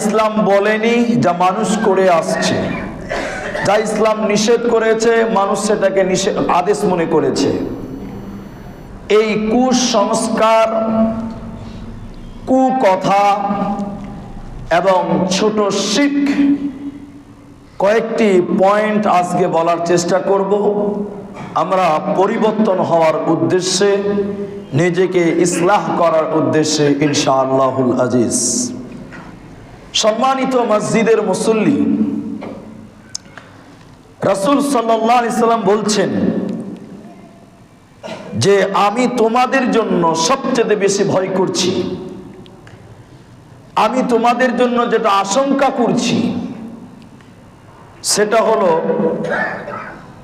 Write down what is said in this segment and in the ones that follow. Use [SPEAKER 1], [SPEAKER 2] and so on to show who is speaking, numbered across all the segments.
[SPEAKER 1] ইসলাম বলেনি, যা মানুষ করে আসছে। যা ইসলাম নিষেধ করেছে, মানুষ সেটাকে নিষেধ আদেশ মনে করেছে। এই কুসংস্কার, কুকথা এবং ছোট শিখ কয়েকটি পয়েন্ট আজকে বলার চেষ্টা করব। আমরা পরিবর্তন হওয়ার উদ্দেশ্যে, নিজেকে ইসলাহ করার উদ্দেশ্যে ইনশাআল্লাহুল আজিজ। সম্মানিত মসজিদের মুসল্লি। রাসুল সাল্লাহ ইসলাম বলছেন যে, আমি তোমাদের জন্য সবচেয়ে বেশি ভয় করছি। আমি তোমাদের জন্য যেটা আশঙ্কা করছি, সেটা হলো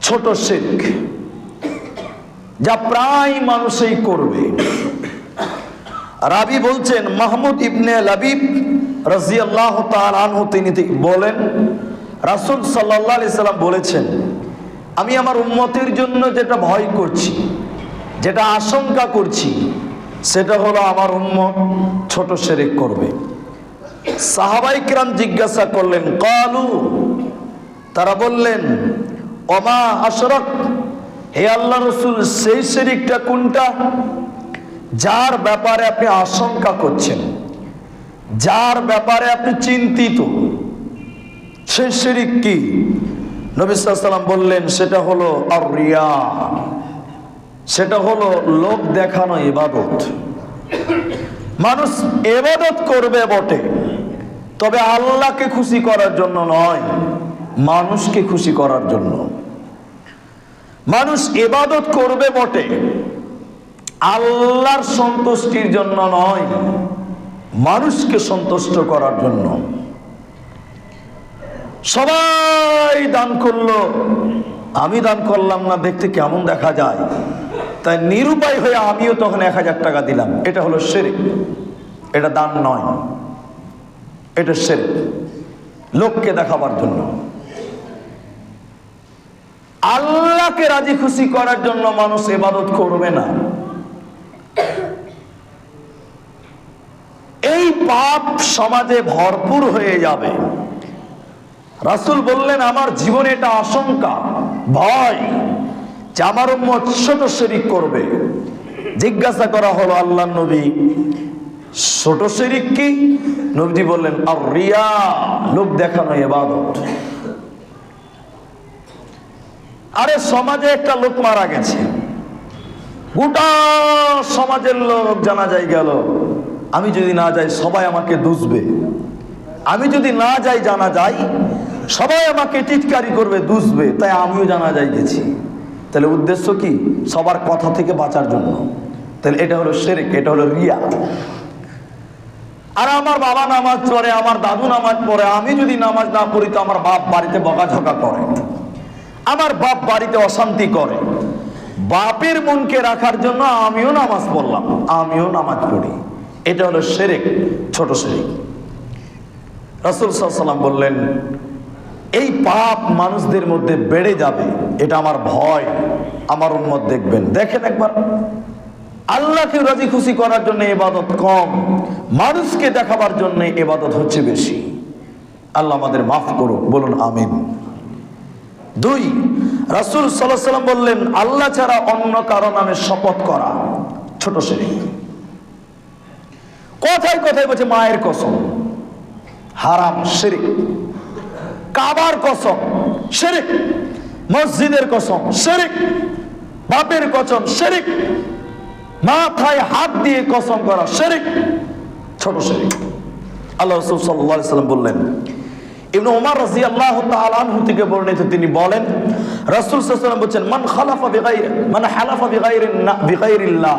[SPEAKER 1] ছোট শেখ যা প্রায় মানুষই করবে। রাবি বলছেন, মাহমুদ ইবনে লাবিব রাজিয়াল্লাহ আনহু তিনি বলেন, রাসুল সাল্লাহ আলি সাল্লাম বলেছেন, আমি আমার উম্মতের জন্য যেটা ভয় করছি, যেটা আশঙ্কা করছি, সেটা হলো আমার উম্মত ছোট সেরেক করবে। সাহাবাই কিরাম জিজ্ঞাসা করলেন, কালু? তারা বললেন অমা আশরক, হে আল্লাহ রসুল, সেই শেরিকটা কোনটা? যার ব্যাপারে আপনি আশঙ্কা করছেন। যার ব্যাপারে আপনি চিন্তিত, সে শিরিক কি? নবী সাল্লাম বললেন, সেটা হলো সেটা হলো লোক দেখানো ইবাদত। মানুষ এবাদত করবে বটে, তবে আল্লাহকে খুশি করার জন্য নয়, মানুষকে খুশি করার জন্য। মানুষ এবাদত করবে বটে, আল্লাহর সন্তুষ্টির জন্য নয়। মানুষকে সন্তুষ্ট করার জন্য। সবাই দান করল। আমি দান করলাম না, দেখতে কেমন দেখা যায়। তাই নিরুপায় হয়ে আমিও তখন এক হাজার টাকা দিলাম। এটা হলো শেরিক। এটা দান নয়। এটা শেরিক। লোককে দেখাবার জন্য। আল্লাহকে রাজি খুশি করার জন্য মানুষ এবাদত করবে না। এই পাপ সমাজে ভরপুর হয়ে যাবে। রাসুল বললেন, আমার জীবনে এটা আশঙ্কা, ভয় যে আমার ছোট শরিক করবে। জিজ্ঞাসা করা হলো আল্লাহ নবী, ছোট শরিক কি? নবী বললেন আর রিয়া লোক দেখানো এবাদত। আরে সমাজে একটা লোক মারা গেছে। গোটা সমাজের লোক জানা যায় গেল। আমি যদি না যাই, সবাই আমাকে দুষবে। আমি যদি না যাই, জানা যাই সবাই আমাকে টিটকারি করবে, দুষবে। তাই আমিও জানা যাই গেছি তাহলে উদ্দেশ্য কি? সবার কথা থেকে বাঁচার জন্য। তাহলে এটা হলো শেরেক, এটা হলো রিয়া। আর আমার বাবা নামাজ পড়ে, আমার দাদু নামাজ পড়ে, আমি যদি নামাজ না পড়ি, তো আমার বাপ বাড়িতে বকাঝকা করে। আমার বাপ বাড়িতে অশান্তি করে। বাপের মনকে রাখার জন্য আমিও নামাজ পড়লাম, আমিও নামাজ পড়ি। এটা হলো শেরেক, ছোট শেরেক। রাসুল সাল্লাম বললেন, এই পাপ মানুষদের মধ্যে বেড়ে যাবে, এটা আমার ভয়, আমার উন্মত দেখবেন। দেখেন একবার, আল্লাহকে রাজি খুশি করার জন্য এবাদত কম, মানুষকে দেখাবার জন্য এবাদত হচ্ছে বেশি। আল্লাহ আমাদের মাফ করুক, বলুন আমিন। দুই, রাসুল সাল্লাম বললেন, আল্লাহ ছাড়া অন্য কারও নামে শপথ করা, ছোট শিরিক। কথায় কথায় বলছে, মায়ের কসম। হারাম, শিরিক। কাবার কসম, শিরিক। মসজিদের কসম, শিরিক। বাপের কসম, শিরিক। মাথায় হাত দিয়ে কসম করা, শিরিক। ছোট শিরিক। আল্লাহ রসুল সাল্লাহ সাল্লাম বললেন, ইবনে ওমর রাদিয়াল্লাহু তাআলা আনহু থেকে বর্ণিত তিনি বলেন, রাসূল ওয়াসাল্লাম বলেন মান খালাফা বিগাইরি, মান হালাফা বিগাইরি বিগাইরিল্লাহ,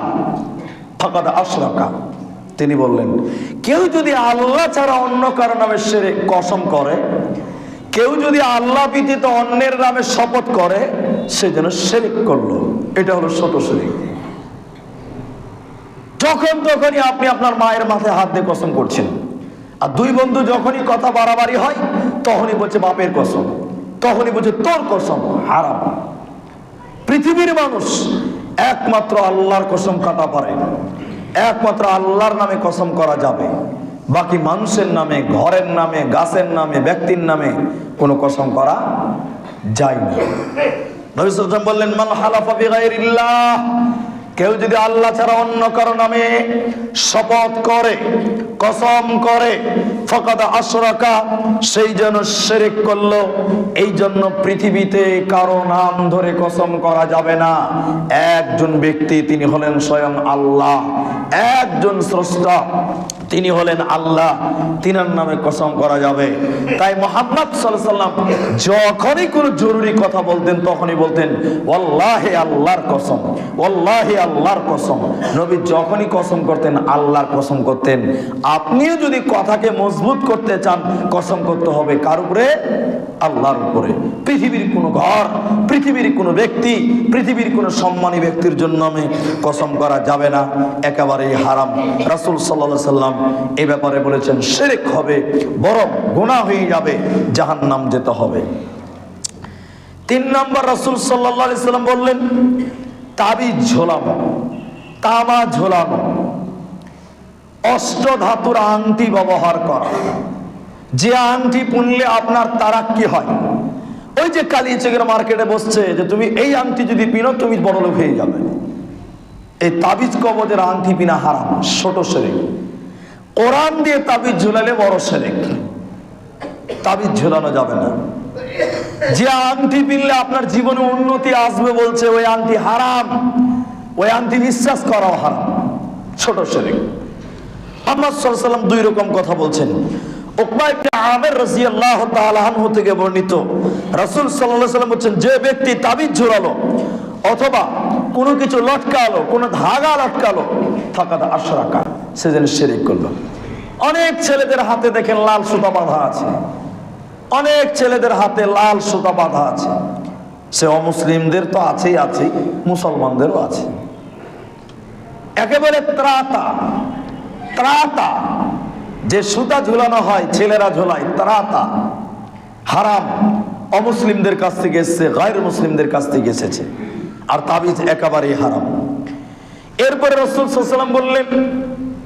[SPEAKER 1] ফাকাদ আশরাকা। তিনি বললেন, কেউ যদি আল্লাহ ছাড়া অন্য কারও নামে সেরে কসম করে, কেউ যদি আল্লাহ ব্যতীত অন্যের নামে শপথ করে, সে যেন শেরিক করল। এটা হলো ছোট শেরিক। যখন তখনই আপনি আপনার মায়ের মাথায় হাত দিয়ে কসম করছেন, আর দুই বন্ধু যখনই কথা বাড়াবাড়ি হয়, তখনই বলছে বাপের কসম, তখনই বলছে তোর কসম, হারাম। পৃথিবীর মানুষ একমাত্র আল্লাহর কসম কাটা পারে একমাত্র আল্লাহর নামে কসম করা যাবে। বাকি মানুষের নামে, ঘরের নামে, গাছের নামে, ব্যক্তির নামে কোনো কসম করা যায় না। বললেন, মান হালাফা বিগাইরিল্লাহ কেউ যদি আল্লাহ ছাড়া অন্য কারও নামে শপথ করে, কসম করে আশরাকা, সেই জন্য শিরক করল, এই জন্য পৃথিবীতে কারও নাম ধরে কসম করা যাবে না। একজন ব্যক্তি, তিনি হলেন স্বয়ং আল্লাহ। একজন স্রষ্টা, তিনি হলেন আল্লাহ। তিনার নামে কসম করা যাবে। তাই মোহাম্মদ সাল্লাম যখনই কোনো জরুরি কথা বলতেন, তখনই বলতেন, ওয়াল্লাহি আল্লাহর কসম, ওয়াল্লাহি আল্লাহর কসম। নবী যখনই কসম করতেন, আল্লাহর কসম করতেন। আপনিও যদি কথাকে মজবুত করতে চান, কসম করতে হবে কার উপরে? আল্লাহর উপরে। পৃথিবীর কোনো ঘর, পৃথিবীর কোনো ব্যক্তি, পৃথিবীর কোনো সম্মানী ব্যক্তির জন্য আমি কসম করা যাবে না। একেবারেই হারাম। রাসূল সাল্লাল্লাহু সাল্লাম এ ব্যাপারে বলেছেন, শিরক হবে, বরং গুনাহ হয়ে যাবে, জাহান্নাম যেতে হবে। তিন নম্বর রাসূল আলাইহি সাল্লাম বললেন তাবিজ ঝোলানো তামা ঝোলানো অষ্টধাতুর আংটি ব্যবহার করা। যে আংটি পুনলে আপনার তারাক্কি হয়? ওই যে কালিয়াচকের মার্কেটে বসছে যে তুমি এই আংটি যদি পিনো, তুমি বড় লোক হয়ে যাবে। এই তাবিজ কবজের আংটি পিনা হারাম, ছোট সেরেক। কোরআন দিয়ে তাবিজ ঝুলালে বড় সেরেক। তাবিজ ঝুলানো যাবে না। যে আংটি পিনলে আপনার জীবনে উন্নতি আসবে বলছে, ওই আংটি হারাম। ওই আংটি করাও হারাম। ছোট সাল্লাল্লাহু সাল্লাম দুই রকম কথা বলছেন। যে ব্যক্তি তাবিজ ঝোলালো অথবা কোনো কিছু লটকালো, কোনো ধাগা লটকালো ফাকাদ আশরাকা, সে যেন শিরিক করল। অনেক ছেলেদের হাতে দেখেন লাল সুতা বাঁধা আছে। অনেক ছেলেদের হাতে লাল সুতা বাঁধা আছে। সে অমুসলিমদের তো আছেই আছে মুসলমানদেরও আছে। একেবারে ত্রাতা ত্রাতা। যে সুতা ঝুলানো হয়, ছেলেরা ঝোলায়, ত্রাতা। হারাম। অমুসলিমদের কাছ থেকে এসছে, গায়ের মুসলিমদের কাছ থেকে এসেছে। আর তাবিজ একেবারেই হারাম। এরপরে রসুল সাল্লাম বললেন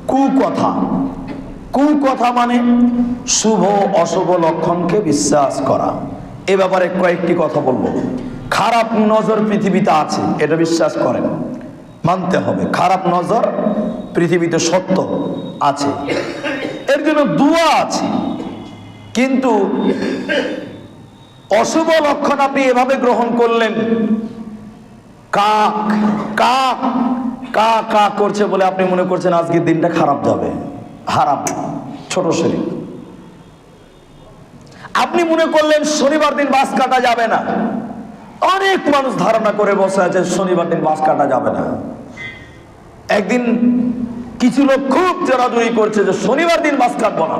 [SPEAKER 1] কুকথা কুকথা মানে? শুভ অশুভ লক্ষণকে বিশ্বাস করা। এ ব্যাপারে কয়েকটি কথা বলব। খারাপ নজর পৃথিবীতে আছে, এটা বিশ্বাস করেন। মানতে হবে, খারাপ নজর পৃথিবীতে সত্য আছে। এর জন্য দুয়া আছে। কিন্তু অশুভ লক্ষণ আপনি এভাবে গ্রহণ করলেন, কাক কাক, কা কা করছে বলে আপনি মনে করছেন আজকের দিনটা খারাপ যাবে। হারাম, ছোট শরীর আপনি মনে করলেন শনিবার দিন বাস কাটা যাবে না। অনেক মানুষ ধারণা করে বসে আছে শনিবার দিন বাস কাটা যাবে না। একদিন কিছু লোক খুব জোরাজুরি করছে যে শনিবার দিন বাস কাটবো না।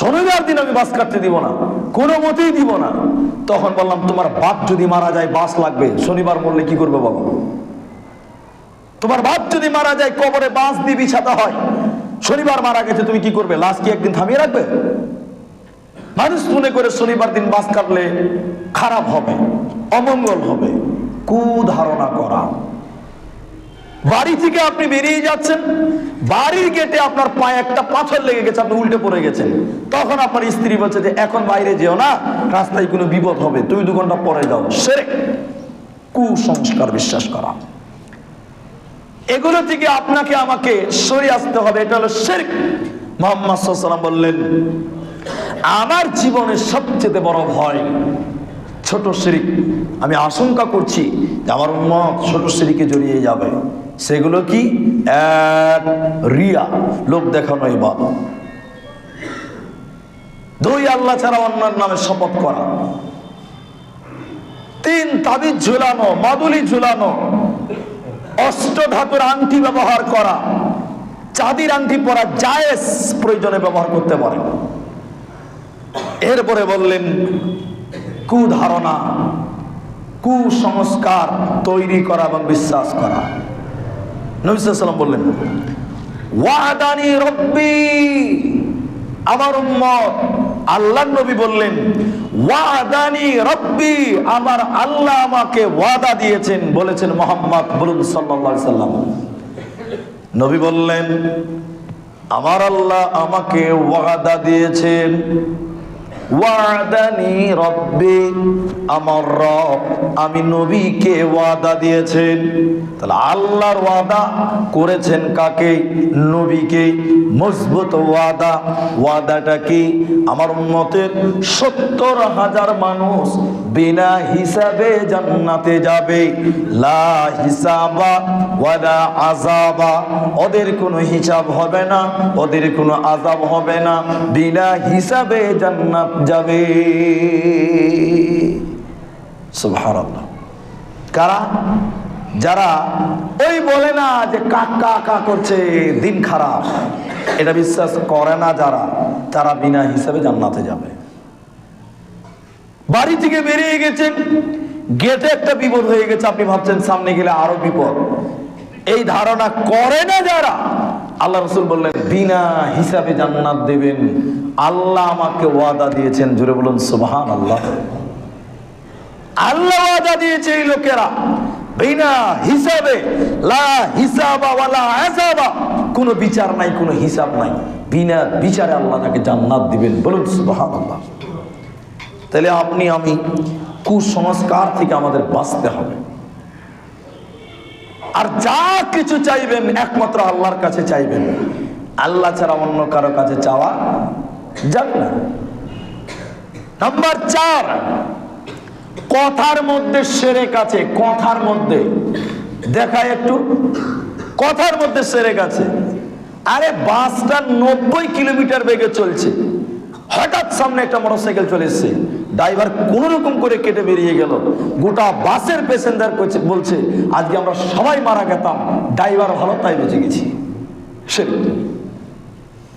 [SPEAKER 1] শনিবার দিন আমি বাস কাটতে দিব না, কোনো মতেই দিব না। তখন বললাম, তোমার বাপ যদি মারা যায়, বাস লাগবে। শনিবার মরলে কি করবে বলো? তোমার বাপ যদি মারা যায়, কবরে বাঁশ দিয়ে বিছাতে হয়। শনিবার মারা গেছে, তুমি কি করবে? লাশ কি একদিন থামিয়ে রাখবে? মানুষ মনে করে শনিবার দিন বাস কাটলে খারাপ হবে, অমঙ্গল হবে। কুধারণা করা। বাড়ি থেকে আপনি বেরিয়ে যাচ্ছেন, বাড়ির গেটে আপনার পায়ে একটা পাথর লেগে গেছে, আপনি উল্টে পড়ে গেছেন। তখন আপনার স্ত্রী বলছে যে, এখন বাইরে যেও না, রাস্তায় কোনো বিপদ হবে, তুমি দু ঘণ্টা পরে যাও। সেরে কুসংস্কার বিশ্বাস করা। এগুলো থেকে আপনাকে আমাকে সরে আসতে হবে। এটা হলো শেরক। মোহাম্মদ সাল্লাম বললেন, আমার জীবনের সবচেয়ে বড় ভয় ছোট শিরিক। আমি আশঙ্কা করছি যে আমার উম্মত ছোট শিরিকে জড়িয়ে যাবে। সেগুলো কি? এক, রিয়া লোক দেখানো এবার দুই, আল্লাহ ছাড়া অন্যের নামে শপথ করা। তিন, তাবিজ ঝুলানো, মাদুলি ঝুলানো। অষ্ট ধাতুর আংটি ব্যবহার করা, চাঁদির আংটি পরা জায়েজ প্রয়োজনে ব্যবহার করতে পারে। এরপরে বললেন কু কুধারণা, কুসংস্কার তৈরি করা এবং বিশ্বাস করা। নবিসাল্লাম বললেন, ওয়াদানি রব্বি আমার উম্মত আল্লাহ নবী বললেন ওয়াদানি রব্বি আমার আল্লাহ আমাকে ওয়াদা দিয়েছেন, বলেছেন মোহাম্মদ বলুন আলাইহি সাল্লাম। নবী বললেন, আমার আল্লাহ আমাকে ওয়াদা দিয়েছেন ওয়াদানি রব্বি, আমার রব, আমি নবীকে ওয়াদা দিয়েছেন। তাহলে আল্লাহর ওয়াদা করেছেন কাকে? নবীকে। মজবুত ওয়াদা। ওয়াদাটা কি? আমার উম্মতের সত্তর হাজার মানুষ বিনা হিসাবে জান্নাতে যাবে। লা হিসাবা ওয়ালা আজাবা ওদের কোনো হিসাব হবে না, ওদের কোনো আজাব হবে না। বিনা হিসাবে জান্নাত যাবে। কারা? যারা ওই বলে না যে কাকা কা করছে, দিন খারাপ। এটা বিশ্বাস করে না যারা, তারা বিনা হিসাবে জান্নাতে যাবে। বাড়ি থেকে বেরিয়ে গেছেন, গেটে একটা বিপদ হয়ে গেছে, আপনি ভাবছেন সামনে গেলে আরও বিপদ। এই ধারণা করে না যারা আল্লাহ রসুল বললেন, বিনা হিসাবে জান্নাত দেবেন। আল্লাহ আমাকে ওয়াদা দিয়েছেন। জুড়ে বলুন সুবহান আল্লাহ আল্লাহ ওয়াদা দিয়েছে এই লোকেরা। বিনা হিসাবে, লা হিসাবা ওয়ালা আযাবা। কোনো বিচার নাই, কোনো হিসাব নাই। বিনা বিচারে আল্লাহ তাকে জান্নাত দিবেন। বলুন, সুবহানাল্লাহ। তাহলে আপনি, আমি কুসংস্কার থেকে আমাদের বাঁচতে হবে। আর যা কিছু চাইবেন, একমাত্র আল্লাহর কাছে চাইবেন। আল্লাহ ছাড়া অন্য কারও কাছে চাওয়া যাবে না। নাম্বার চার, কথার মধ্যে সেরে আছে, কথার মধ্যে। দেখায় একটু, কথার মধ্যে সেরে আছে। আরে বাসটা নব্বই কিলোমিটার বেগে চলছে। হঠাৎ সামনে একটা মোটরসাইকেল চলে এসছে। ড্রাইভার কোন রকম করে কেটে বেরিয়ে গেল। গোটা বাসের প্যাসেঞ্জার বলছে, আজকে আমরা সবাই মারা গেতাম, ড্রাইভার ভালো, তাই বেঁচে গেছি। সে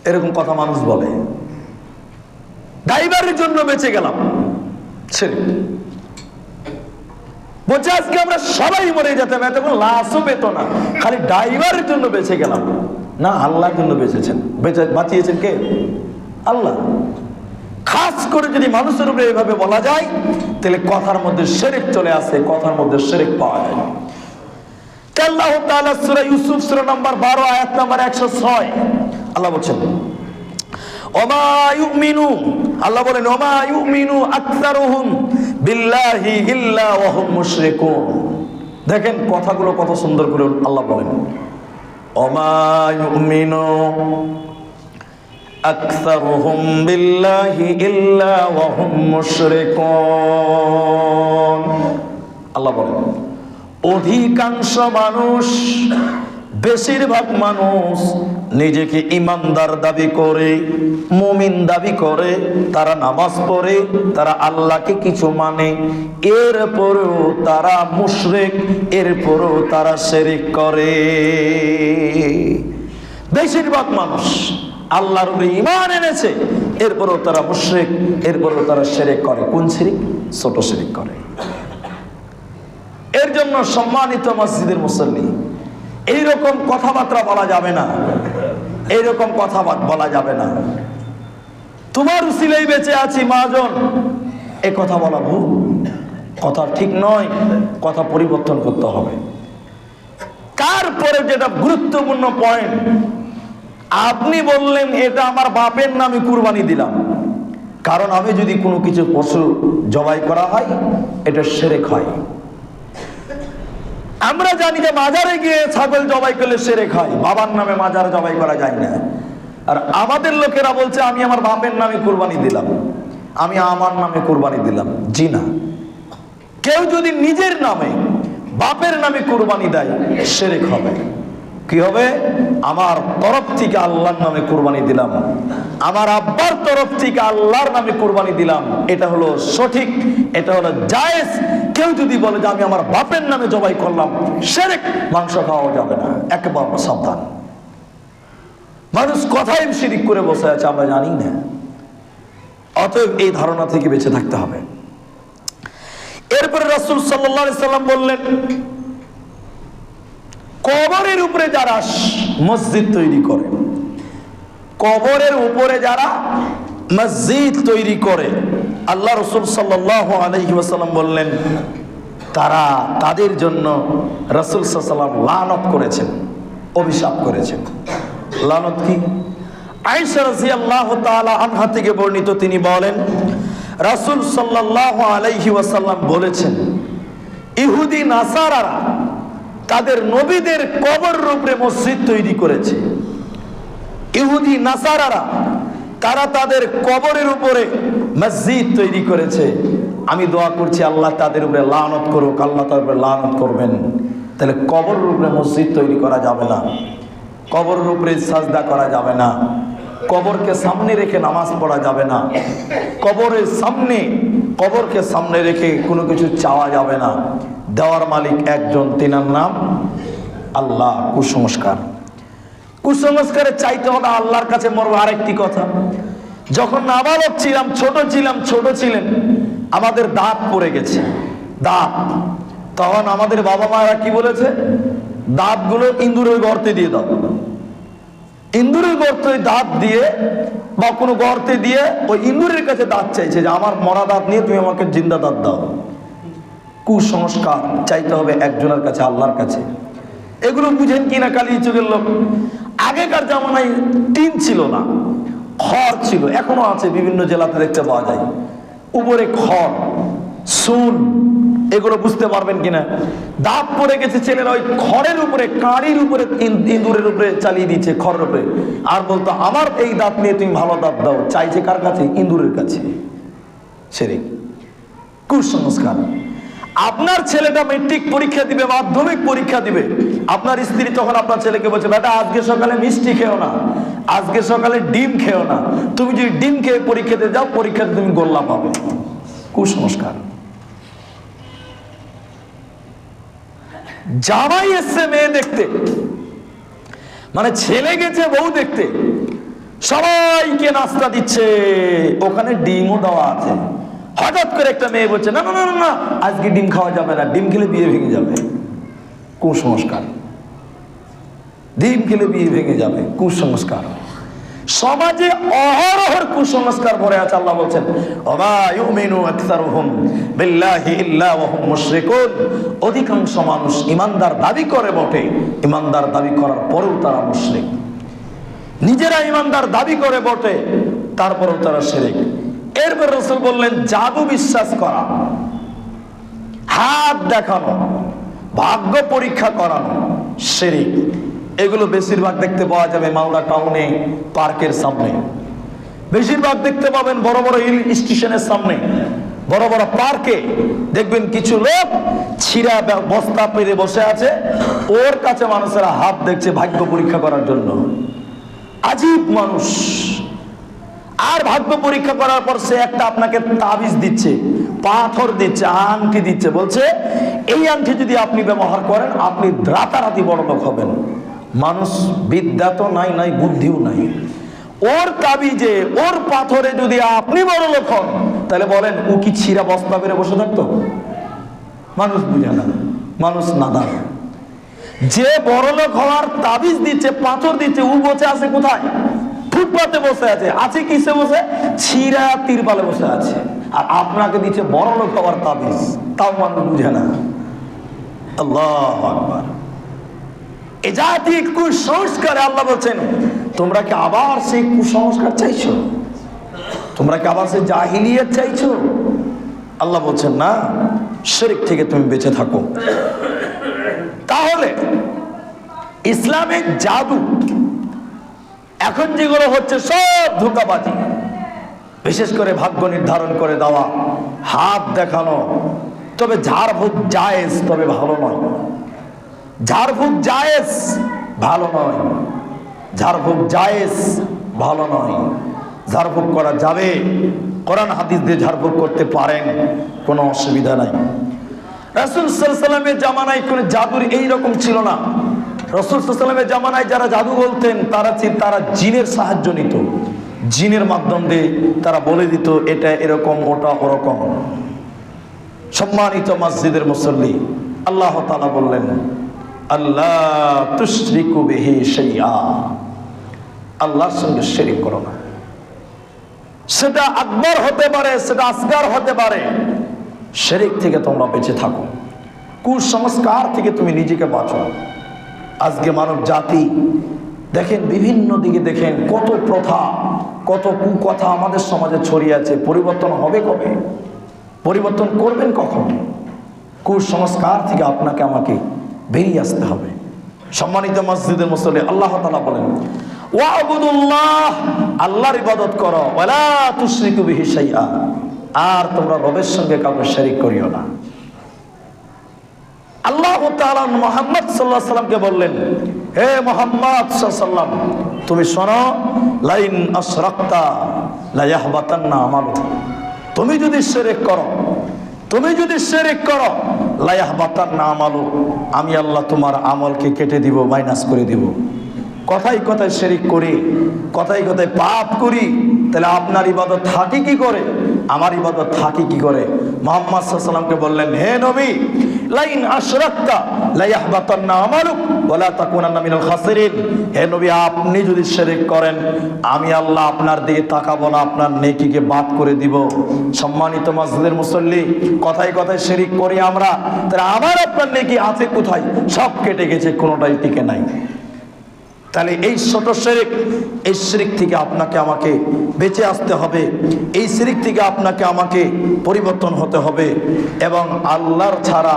[SPEAKER 1] এরকম কথা মানুষ বলে। ড্রাইভারের জন্য বেঁচে গেলাম। ছেড়ে বলছে, আজকে আমরা সবাই মরে যেতাম এত কোনো লাশও পেত না। খালি ড্রাইভারের জন্য বেঁচে গেলাম। না, আল্লাহর জন্য বেঁচেছেন। বেঁচে, বাঁচিয়েছেন কে? আল্লাহ। খাস করে যদি মানুষের উপরে এভাবে বলা যায়, তাহলে কথার মধ্যে শেরেক চলে আসে, কথার মধ্যে শেরেক পাওয়া যায়। আল্লাহ তাআলা সূরা ইউসুফ, সূরা নাম্বার 12 আয়াত নাম্বার 106 আল্লাহ বলেন ওমা ইউমিনু, আল্লাহ বলেন, ওমা ইউমিনু আকসারুহুম বিল্লাহি ইল্লা ওয়া হুম মুশরিকুন। দেখেন, কথাগুলো কত সুন্দর করে আল্লাহ বলেন। ওমা ইউমিনু বিল্লাহি ইল্লা ওয়া হুম মুশরিকুন আল্লাহ বলেন, অধিকাংশ মানুষ, বেশিরভাগ মানুষ নিজেকে ইমানদার দাবি করে, মুমিন দাবি করে, তারা নামাজ পড়ে, তারা আল্লাহকে কিছু মানে এরপরেও তারা মুশরেক, এরপরেও তারা শেরিক করে। বেশিরভাগ মানুষ আল্লাহর উপরে ইমান এনেছে। এরপরেও তারা মুশরেক, এরপরেও তারা শেরেক করে। কোন শিরিক? ছোট শিরিক করে। এর জন্য সম্মানিত মসজিদের মুসল্লি, এইরকম কথাবার্তা বলা যাবে না। এইরকম কথা বলা যাবে না। তোমার উসিলেই বেঁচে আছি মাজন এ কথা বলা ভুল। কথা ঠিক নয়, কথা পরিবর্তন করতে হবে। তারপরে যেটা গুরুত্বপূর্ণ পয়েন্ট আপনি বললেন, এটা আমার বাপের নামে কুরবানি দিলাম। কারণ আমি যদি কোনো কিছু পশু জবাই করা হয়, এটা সেরেক হয়। আমরা জানি যে মাজারে গিয়ে ছাগল জবাই করলে সেরে খাই বাবার নামে মাজার জবাই করা যায় না। আর আমাদের লোকেরা বলছে, আমি আমার বাপের নামে কুরবানি দিলাম। আমি আমার নামে কুরবানি দিলাম। জি না। কেউ যদি নিজের নামে বাপের নামে কুরবানি দেয়, সেরেক হবে। কি হবে? আমার তরফ থেকে আল্লাহর নামে কুরবানি দিলাম। আমার আব্বার তরফ থেকে আল্লাহর নামে কুরবানি দিলাম। এটা হলো সঠিক, এটা হলো জায়েজ। কেউ যদি বলে যে আমি আমার বাপের নামে জবাই করলাম, সেরেক মাংস খাওয়া যাবে না। একবার সাবধান মানুষ কথাই শিরিক করে বসে আছে, আমরা জানি না। অতএব এই ধারণা থেকে বেঁচে থাকতে হবে। এরপরে রাসূল আলাইহি সাল্লাম বললেন কবরের উপরে যারা মসজিদ তৈরি করে, কবরের উপরে যারা মসজিদ তৈরি করে, আল্লাহ রসুল সাল্লাহ আলহি ওয়াসাল্লাম বললেন, তারা তাদের জন্য রসুল সাল্লাম লানত করেছেন, অভিশাপ করেছেন। লানত কি? আয়েশা রাদিয়াল্লাহু তাআলা আনহা থেকে বর্ণিত তিনি বলেন, রাসূল সাল্লাল্লাহু আলাইহি ওয়াসাল্লাম বলেছেন, ইহুদি, নাসারারা তাদের নবীদের কবর রূপে মসজিদ তৈরি করেছে। ইহুদি, নাসারারা তারা তাদের কবরের উপরে মসজিদ তৈরি করেছে? আমি দোয়া করছি, আল্লাহ তাদের উপরে লানত করুক, আল্লাহ তাদের উপরে লানত করবেন। তাহলে কবর উপরে মসজিদ তৈরি করা যাবে না। কবরের উপরে সাজদা করা যাবে না। কবরকে সামনে রেখে নামাজ পড়া যাবে না। কবরের সামনে, কবরকে সামনে রেখে কোনো কিছু চাওয়া যাবে না। দেওয়ার মালিক একজন, তিনার নাম আল্লাহ, কুসংস্কার। কুসংস্কারে চাইতে হবে আল্লাহর কাছে মরবো আরেকটি কথা। যখন নাবালক ছিলাম, ছোট ছিলাম, ছোট ছিলেন, আমাদের দাঁত পড়ে গেছে। দাঁত। তখন আমাদের বাবা মায়েরা কি বলেছে? দাঁতগুলো ইন্দুরের গর্তে দিয়ে দাও। ইন্দুরের গর্তে দাঁত দিয়ে বা কোনো গর্তে দিয়ে ওই ইন্দুরের কাছে দাঁত চাইছে যে, আমার মরা দাঁত নিয়ে তুমি আমাকে জিন্দা দাঁত দাও। কুসংস্কার চাইতে হবে একজনের কাছে, আল্লাহর কাছে। এগুলো বুঝেন কিনা কালী যুগের লোক? আগেকার জামানায় টিন ছিল না, খড় ছিল, এখনও আছে, বিভিন্ন জেলাতে দেখতে পাওয়া যায়। উপরে খড় সুন এগুলো বুঝতে পারবেন কিনা? দাঁত পড়ে গেছে ছেলেরা ওই খড়ের উপরে, কাঁড়ির উপরে ইঁদুরের উপরে চালিয়ে দিচ্ছে খড়ের উপরে। আর বলতো, আমার এই দাঁত নিয়ে তুমি ভালো দাঁত দাও। চাইছে কার কাছে? ইঁদুরের কাছে। সেরে কুসংস্কার। আপনার ছেলেটা মেট্রিক পরীক্ষা দিবে, মাধ্যমিক পরীক্ষা দিবে। আপনার স্ত্রী তখন আপনার ছেলেকে বলছে, বেটা, আজকে সকালে মিষ্টি খেও না। আজকে সকালে ডিম খেও না। তুমি যদি ডিম খেয়ে পরীক্ষা দিতে যাও, পরীক্ষাতে তুমি গোল্লা পাবে। কুসংস্কার। জামাই এসছে মেয়ে দেখতে মানে ছেলে গেছে বউ দেখতে সবাইকে নাস্তা দিচ্ছে। ওখানে ডিমও দেওয়া আছে। হঠাৎ করে একটা মেয়ে বলছে না না না না, আজকে ডিম খাওয়া যাবে না ডিম খেলে বিয়ে ভেঙে যাবে। কুসংস্কার। ডিম খেলে বিয়ে ভেঙে যাবে কুসংস্কার। সমাজে অহরহর কুসংস্কার ভরে আছে আল্লাহ বলছেন, ওমা ইউমিনু আকসারুহুম বিল্লাহি ইল্লা ওয়া হুম মুশরিকুন। অধিকাংশ মানুষ ইমানদার দাবি করে বটে, ইমানদার দাবি করার পরেও তারা মুশরিক। নিজেরা ইমানদার দাবি করে বটে, তারপরেও তারা শিরিক। এরপর রসুল বললেন, জাদু বিশ্বাস করা, হাত দেখানো, ভাগ্য পরীক্ষা করানো শিরিক। এগুলো বেশিরভাগ দেখতে পাওয়া যাবে মালদা টাউনে, পার্কের সামনে। বেশিরভাগ দেখতে পাবেন বড় বড় হিল স্টেশনের সামনে, বড় বড় পার্কে। দেখবেন কিছু লোক ছিঁড়া বস্তা পেরে বসে আছে, ওর কাছে মানুষেরা হাত দেখছে ভাগ্য পরীক্ষা করার জন্য। আজীব মানুষ। আর ভাগ্য পরীক্ষা করার পর সে একটা আপনাকে তাবিজ দিচ্ছে, পাথর দিচ্ছে, আংটি দিচ্ছে, বলছে, এই আংটি যদি আপনি ব্যবহার করেন, আপনি রাতারাতি বড় লোক হবেন। মানুষ বিদ্যা তো নাই নাই বুদ্ধিও নাই। ওর তাবিজে ওর পাথরে যদি আপনি বড় লোক হন, তাহলে বলেন, ও কি ছিঁড়া বস্তা পেরে বসে থাকতো? মানুষ বুঝে না, মানুষ নাদান। যে বড়লোক হওয়ার তাবিজ দিচ্ছে, পাথর দিচ্ছে, ও বসে আছে কোথায়? ফুটপাতে বসে আছে। আছে কিসে বসে? ছিঁড়া তিরপালে বসে আছে। আর আপনাকে দিচ্ছে বড়লোক হওয়ার তাবিজ। তাও মানুষ বুঝে না। আল্লাহ আকবার। এ জাতি কুসংস্কারে, আল্লাহ বলছেন, তোমরা কি আবার সেই কুসংস্কার চাইছো? তোমরা কি আবার সেই জাহিলিয়ত চাইছো? আল্লাহ বলছেন, না, শিরক থেকে তুমি বেঁচে থাকো। তাহলে ইসলামিক জাদু, এখন যেগুলো হচ্ছে সব ধোকাবাজি, বিশেষ করে ভাগ্য নির্ধারণ করে দেওয়া, হাত দেখানো, তবে ঝাড়ফুঁক জায়েজ, তবে ভালো নয়। ঝাড়ফুঁক জায়েজ, ভালো নয়। ঝাড়ফুঁক জায়েজ, ভালো নয়। ঝাড়ফুঁক করা যাবে, কোরআন হাদিস দিয়ে ঝাড়ফুঁক করতে পারেন, কোনো অসুবিধা নাই। রাসুল সাল্লামের জামানায় কোনো জাদুর এই রকম ছিল না। রসুল সাল্লামের জামানায় যারা জাদু বলতেন, তারা তারা জিনের সাহায্য নিত। জিনের মাধ্যম দিয়ে তারা বলে দিত, এটা এরকম, ওটা ওরকম। সম্মানিত মসজিদের মুসল্লি, আল্লাহ তালা বললেন আল্লাহ তুশ্রিকু বিহি শাইআ। আল্লাহর সঙ্গে শিরিক করো না। সেটা আকবর হতে পারে, সেটা আসগার হতে পারে। শিরিক থেকে তোমরা বেঁচে থাকো। কুসংস্কার থেকে তুমি নিজেকে বাঁচো আজকে মানব জাতি, দেখেন বিভিন্ন দিকে দেখেন কত প্রথা, কত কুকথা আমাদের সমাজে ছড়িয়ে আছে। পরিবর্তন হবে কবে? পরিবর্তন করবেন কখন? কুসংস্কার থেকে আপনাকে আমাকে বেরিয়ে আসতে হবে। সম্মানিত মসজিদের মুসল্লি, আল্লাহ তালা বলেন, ওয়াবুদুল্লাহ, আল্লাহর ইবাদত করো, ওয়ালা তুশরিকু বিহি শাইআ। আর তোমরা রবের সঙ্গে কাউকে শরীক করিও না। আল্লাহ তাআলা মুহাম্মদ সাল্লাল্লাহু আলাইহি বললেন, হে মুহাম্মদ সাল্লাল্লাহু তুমি শোনো, লাইন আশরাকতা লা ইয়াহবাতান্না আমালু তুমি যদি শিরক করো, তুমি যদি শিরক করো লা না আমালু আমি আল্লাহ তোমার আমলকে কেটে দিব, মাইনাস করে দিব। কথাই কথায় শেরিক করি কথাই কথায় পাপ করি, তাহলে আপনার ইবাদত থাকে কি করে? আমার ইবাদত থাকি কি করে? মোহাম্মদ সাল্লামকে বললেন, হে নবী, লাইন আশরাক্তা লাইয়াহবাতান্না আমালুক, ওয়ালা তাকুনান্না মিনাল খাসিরিন। হে নবী, আপনি যদি শিরক করেন, আমি আল্লাহ আপনার দিকে তাকাবো না, আপনার নেকিকে বাদ করে দিব। সম্মানিত মসজিদের মুসল্লি কথাই কথায় শিরিক করি আমরা, তাহলে আবার আপনার নেকি আছে কোথায়? সব কেটে গেছে, কোনোটাই টিকে নাই। তাহলে এই ছোট শেরিক, এই শিরিক থেকে আপনাকে আমাকে বেঁচে আসতে হবে। এই শিরিক থেকে আপনাকে আমাকে পরিবর্তন হতে হবে এবং আল্লাহর ছাড়া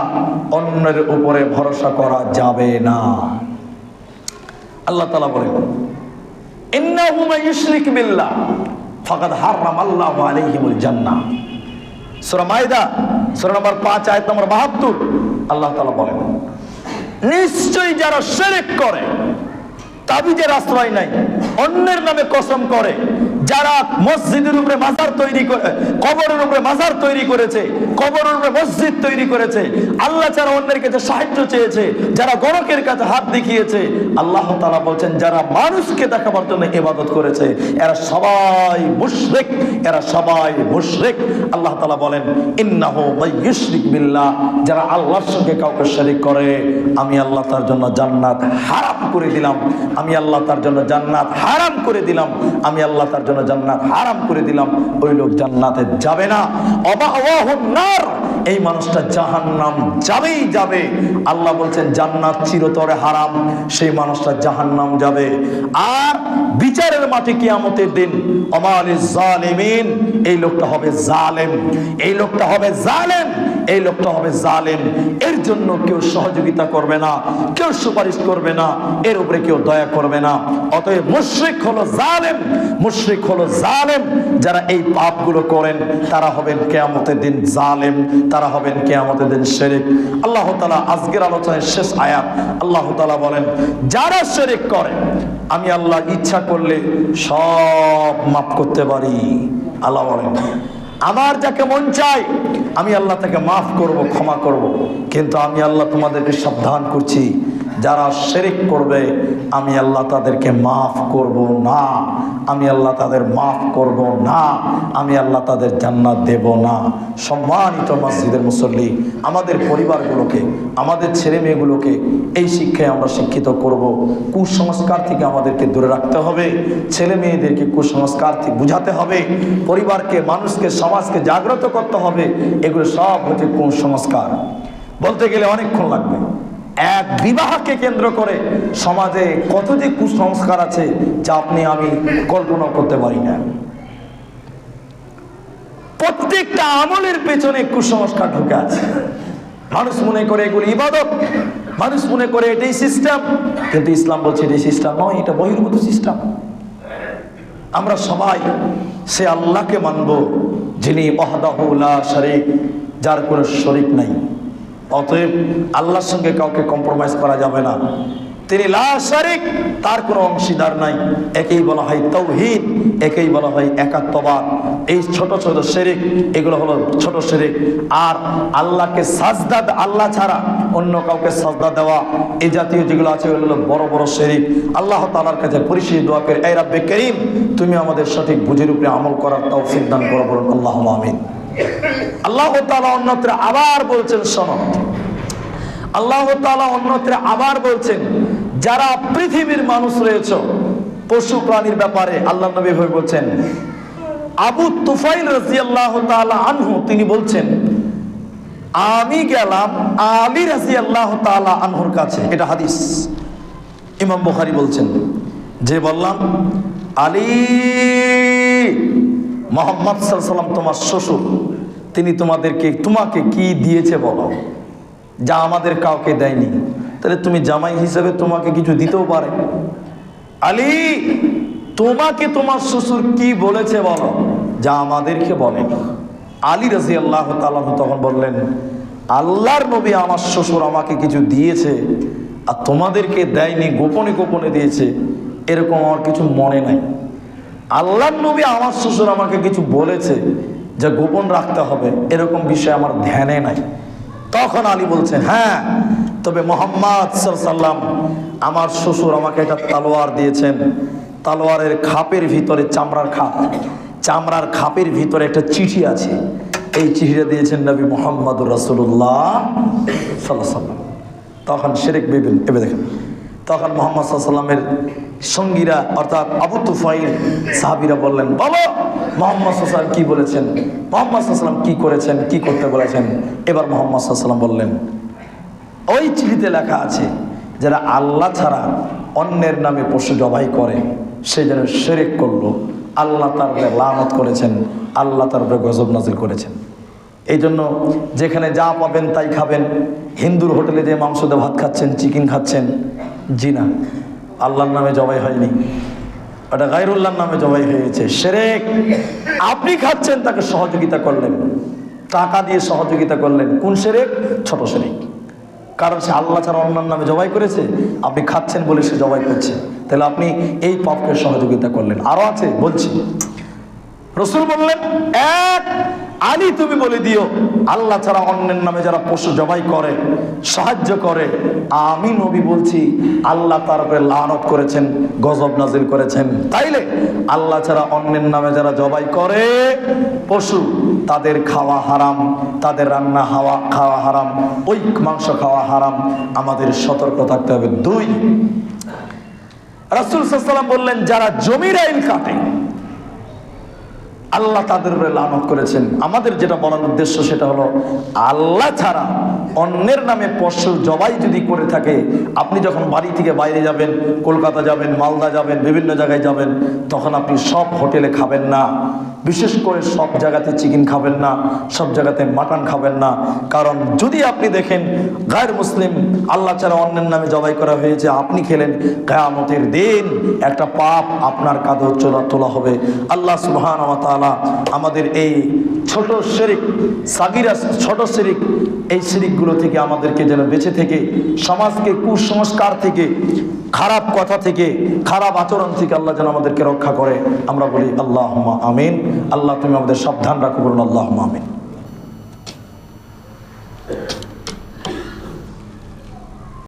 [SPEAKER 1] অন্যের উপরে ভরসা করা যাবে না। আল্লাহ তালা মান ইউশরিক বিল্লাহ আল্লাহু আলাইহিমুল জান্নাহ। সূরা মাইদা সূরা নম্বর 5 আয়াত নম্বর 72 আল্লাহ তাআলা বলেন, নিশ্চয়ই যারা শিরক করে তাবিজের আশ্রয় নাই অন্যের নামে কসম করে। যারা মসজিদের উপরে মাজার তৈরি করে, কবরের উপরে মাজার তৈরি করেছে, কবরের উপরে মসজিদ তৈরি করেছে, আল্লাহ ছাড়া অন্যের কাছে সাহায্য চেয়েছে, যারা গণকের কাছে হাত দেখিয়েছে, আল্লাহ তাআলা বলছেন, যারা মানুষকে দেখাবার জন্য ইবাদত করেছে, এরা সবাই মুশরিক, এরা সবাই মুশরিক। আল্লাহ তালা বলেন, ইন্নাহু মাইয়ুশরিক বিল্লাহ, যারা আল্লাহর সঙ্গে কাউকে শরীক করে, আমি আল্লাহ তার জন্য জান্নাত হারাম করে দিলাম, আমি আল্লাহ তার জন্য জান্নাত হারাম করে দিলাম, আমি আল্লাহ তার জন্য জান্নাত হারাম করে দিলাম, ওই লোক জান্নাতে যাবে না। অবাহুন নার, এই মানুষটা জাহান্নাম যাবেই যাবে। আল্লাহ বলছেন, জান্নাত চিরতরে হারাম, সেই মানুষটা জাহান্নাম যাবে। আর বিচারের মাঠে কিয়ামতের দিন, অমালি জালিমিন এই লোকটা হবে জালেম, এই লোকটা হবে জালেম, এই লোকটা হবে জালেম। এর জন্য কেউ সহযোগিতা করবে না, কেউ সুপারিশ করবে না, এর উপরে কেউ দয়া করবে না। অতএব মুশরিক হলো জালেম, মুশরিক হলো জালেম যারা এই পাপগুলো করেন, তারা হবেন কেয়ামতের দিন জালেম, তারা হবেন কেয়ামতের দিন শেরিক। আল্লাহ তাআলা আজকের আলোচনায় শেষ আয়াত আল্লাহ তাআলা বলেন, যারা শেরিক করে, আমি আল্লাহ ইচ্ছা করলে সব মাফ করতে পারি। আল্লাহ বলেন, আমার যাকে মন চাই আমি আল্লাহ তাকে মাফ করব, ক্ষমা করব। কিন্তু আমি আল্লাহ তোমাদেরকে সাবধান করছি। যারা শেরিক করবে, আমি আল্লাহ তাদেরকে মাফ করব না। আমি আল্লাহ তাদের মাফ করব না। আমি আল্লাহ তাদের জান্নাত দেব না। সম্মানিত মসজিদের মুসল্লি, আমাদের পরিবারগুলোকে, আমাদের ছেলে মেয়েগুলোকে এই শিক্ষায় আমরা শিক্ষিত করব। কুসংস্কার থেকে আমাদেরকে দূরে রাখতে হবে। ছেলে মেয়েদেরকে কুসংস্কার থেকে বুঝাতে হবে। পরিবারকে, মানুষকে, সমাজকে জাগ্রত করতে হবে। এগুলো সব হচ্ছে কুসংস্কার। বলতে গেলে অনেকক্ষণ লাগবে। এক বিবাহকে কেন্দ্র করে সমাজে কত যে কুসংস্কার আছে যা আপনি আমি কল্পনা করতে পারি না। প্রত্যেকটা আমলের পেছনে কুসংস্কার ঢুকে আছে। মানুষ মনে করে এগুলি ইবাদত, মানুষ মনে করে এটাই সিস্টেম কিন্তু ইসলাম বলছে এটাই সিস্টেম নয়, এটা বহির্ভূত সিস্টেম আমরা সবাই সে আল্লাহকে মানব যিনি অহদাহুল্লাহ শরিক, যার কোনো শরিক নাই। অতএব আল্লাহর সঙ্গে কাউকে কম্প্রোমাইজ করা যাবে না। তিনি লা শারিক, তার কোনো অংশীদার নাই। একেই বলা হয় তৌহিদ, একেই বলা হয় একাত্মবাদ। এই ছোট ছোট শেরিক, এগুলো হলো ছোট শেরিক। আর আল্লাহকে সাজদা, আল্লাহ ছাড়া অন্য কাউকে সাজদা দেওয়া, এই জাতীয় যেগুলো আছে, ওগুলো হলো বড় বড় শেরিক। আল্লাহ তাআলার কাছে পরিশেষ দোয়া করে, এই রাব্বে করিম, তুমি আমাদের সঠিক বুঝের উপরে আমল করার তৌফিক দান করো বলুন। আল্লাহ আমিন। আল্লাহ তাআলা অন্যত্র আবার বলছেন, শোনো। আল্লাহ তাআলা অন্যত্র আবার বলছেন, যারা পৃথিবীর মানুষ রয়েছে, পশু প্রাণীর ব্যাপারে আল্লাহ নবী ভাবে বলছেন, আবু তুফাইল রাজিয়াল্লাহ তাআলা আনহু, তিনি বলছেন, আমি গেলাম আলী রাজিয়াল্লাহ তাআলা আনহুর কাছে। এটা হাদিস। ইমাম বুখারী বলছেন, যে বললাম, আলী মোহাম্মদ সাল্লাম তোমার শ্বশুর। তিনি তোমাদেরকে, তোমাকে কি দিয়েছে বলো? যা আমাদের কাউকে দেয়নি। তাহলে তুমি জামাই হিসেবে তোমাকে কিছু দিতেও পারে। আলী, তোমাকে তোমার শ্বশুর কি বলেছে বলো? যা আমাদেরকে বলেনি আলী রাজি আল্লাহ তখন বললেন, আল্লাহর নবী আমার শ্বশুর আমাকে কিছু দিয়েছে আর তোমাদেরকে দেয়নি, গোপনে গোপনে দিয়েছে। এরকম আমার কিছু মনে নাই। আল্লাহর নবী আমার শ্বশুর আমাকে কিছু বলেছে। যে গোপন রাখতে হবে, এরকম বিষয় আমার ধ্যানে নাই। তখন আলী বলছে হ্যাঁ তবে মোহাম্মদ সাল্লাম আমার শ্বশুর আমাকে একটা তালোয়ার দিয়েছেন। তালোয়ারের খাপের ভিতরে চামড়ার খাপ, চামড়ার খাপের ভিতরে একটা চিঠি আছে। এই চিঠিটা দিয়েছেন নবী মোহাম্মদুর রসুল্লাহ সাল্লাহ সাল্লাম তখন শেরেক বেবিন এবে দেখেন, তখন মোহাম্মদ সাল্লামের সঙ্গীরা, অর্থাৎ আবু তুফাইল সাহাবিরা বললেন বলো মোহাম্মদ সাল্লাম কি বলেছেন? মোহাম্মদ সাল্লাম কি করেছেন? কি করতে বলেছেন? এবার মোহাম্মদ সাল্লাম বললেন, ওই চিঠিতে লেখা আছে, যারা আল্লাহ ছাড়া অন্যের নামে পশু জবাই করে, সে যেন সেরেক করল। আল্লাহ তার লানত করেছেন, আল্লাহ তার উপরে গজব নাজিল করেছেন। এই জন্য যেখানে যা পাবেন তাই খাবেন। হিন্দুর হোটেলে যে মাংস দিয়ে ভাত খাচ্ছেন, চিকেন খাচ্ছেন, জি না। আল্লাহর নামে জবাই হয়নি। ওটা গাইরুল্লাহর নামে জবাই হয়েছে। সেরেক, আপনি খাচ্ছেন, তাকে সহযোগিতা করলেন। টাকা দিয়ে সহযোগিতা করলেন। কোন সেরেক? ছোট সেরেক। কারণ সে আল্লাহ ছাড়া অন্যান্য নামে জবাই করেছে। আপনি খাচ্ছেন বলে সে জবাই করছে। তাহলে আপনি এই পাপকে সহযোগিতা করলেন। আরও আছে, বলছি। রসুল বললেন, এক আলী তুমি বলে দিও। আল্লাহ ছাড়া অন্যের নামে যারা পশু জবাই করে, সাহায্য করে, আমি নবী বলছি, আল্লাহ তার উপরে লানত করেছেন, গজব নাজিল করেছেন। তাইলে আল্লাহ ছাড়া অন্যের নামে যারা জবাই করে, পশু, তাদের খাওয়া হারাম, তাদের রান্না হাওয়া, খাওয়া হারাম ওই মাংস খাওয়া হারাম, আমাদের সতর্ক থাকতে হবে। দুই, রাসুল সাল্লাম বললেন, যারা জমির আইন কাটে আল্লাহ তাদের উপরে লানত করেছেন। আমাদের যেটা বলার উদ্দেশ্য সেটা হলো, আল্লাহ ছাড়া অন্যের নামে পশু জবাই যদি করে থাকে, আপনি যখন বাড়ি থেকে বাইরে যাবেন, কলকাতা যাবেন, মালদা যাবেন, বিভিন্ন জায়গায় যাবেন, তখন আপনি সব হোটেলে খাবেন না। বিশেষ করে সব জায়গাতে চিকেন খাবেন না, সব জায়গাতে মাটন খাবেন না। কারণ যদি আপনি দেখেন গায়ের মুসলিম, আল্লাহ ছাড়া অন্যের নামে জবাই করা হয়েছে, আপনি খেলেন কেয়ামতের দিন একটা পাপ আপনার কাঁধে চোলা তোলা হবে। আল্লাহ সুবাহ আমাদের এই ছোট শেরিক, সাগিরা ছোট শেরিক, এই শেরিকগুলো থেকে আমাদেরকে যেন বেঁচে থেকে, সমাজকে কুসংস্কার থেকে, খারাপ কথা থেকে, খারাপ আচরণ থেকে আল্লাহ যেন আমাদেরকে রক্ষা করে। আমরা বলি আল্লাহ আমিন। আল্লাহ তুমি আমাদের সাবধান রাখো বলুন আল্লাহ আমিন।